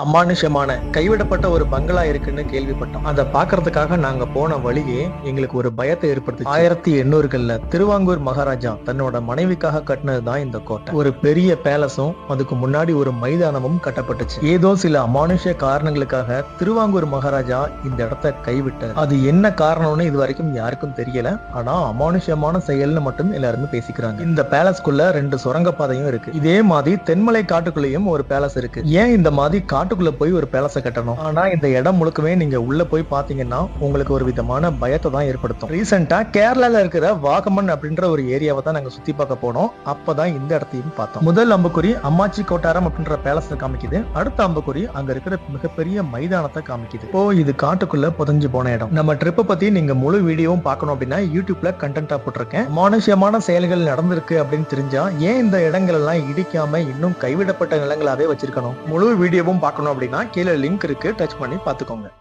அமானுஷமான கைவிடப்பட்ட ஒரு பங்களா இருக்குன்னு கேள்விப்பட்டோம். அதை பாக்குறதுக்காக நாங்க போன வழியே எங்களுக்கு ஒரு பயத்தை ஏற்படுத்தி ஆயிரத்தி எண்ணூறுகள்ல திருவாங்கூர் மகாராஜா தன்னோட மனைவிக்காக கட்டினதுதான் இந்த கோட்டை. ஒரு பெரிய பேலஸும் அதுக்கு முன்னாடி ஒரு மைதானமும் கட்டப்பட்டுச்சு. ஏதோ சில அமானுஷ காரணங்களுக்காக திருவாங்கூர் மகாராஜா இந்த இடத்த கைவிட்டார். அது என்ன காரணம்னு இது வரைக்கும் யாருக்கும் தெரியல. ஆனா அமானுஷமான செயல்னு மட்டும் எல்லாருமே பேசிக்கிறாங்க. இந்த பேலஸ்குள்ள ரெண்டு சுரங்கப்பாதையும் இருக்கு. இதே மாதிரி தென்மலை காட்டுக்குள்ளேயும் ஒரு பேலஸ் இருக்கு. ஏன் இந்த மாதிரி காட்டுக்குள்ள போய் ஒரு பேலஸை கட்டணும். ஆனா இந்த இடம் முழுக்கவே நீங்க உள்ள போய் பாத்தீங்கன்னா உங்களுக்கு ஒரு விதமான பயத்தை தான் ஏற்படுத்தும். ரீசெண்டா கேரளால இருக்கிற வாகமன் அப்படின்ற ஒரு ஏரியாவை தான் நாங்க சுத்தி பார்க்க போனோம். அப்பதான் இந்த இடத்தையும் பார்த்தோம். முதல் அம்புக்குறி அம்மாச்சி கோட்டாரம் அப்படின்ற பேலஸ காமிக்குது. அடுத்த அம்புக்குறி அங்க இருக்கிற மிகப்பெரிய மைதானத்தை காமிக்குது. இப்போ இது காட்டுக்குள்ள புதஞ்சு போன இடம். நம்ம ட்ரிப்பை பத்தி நீங்க முழு வீடியோவும் பார்க்கணும் அப்படின்னா யூடியூப்ல கண்டென்ட்டா போட்டிருக்கேன். அமானுஷ்யமான செயல்கள் நடந்திருக்கு அப்படின்னு தெரிஞ்சா ஏன் இந்த இடங்கள் எல்லாம் இடிக்காம இன்னும் கைவிடப்பட்ட நிலங்களாவே வச்சிருக்கணும்? முழு வீடியோவும் பார்க்கணும் அப்படின்னா கீழே லிங்க் இருக்கு. டச் பண்ணி பார்த்துக்கோங்க.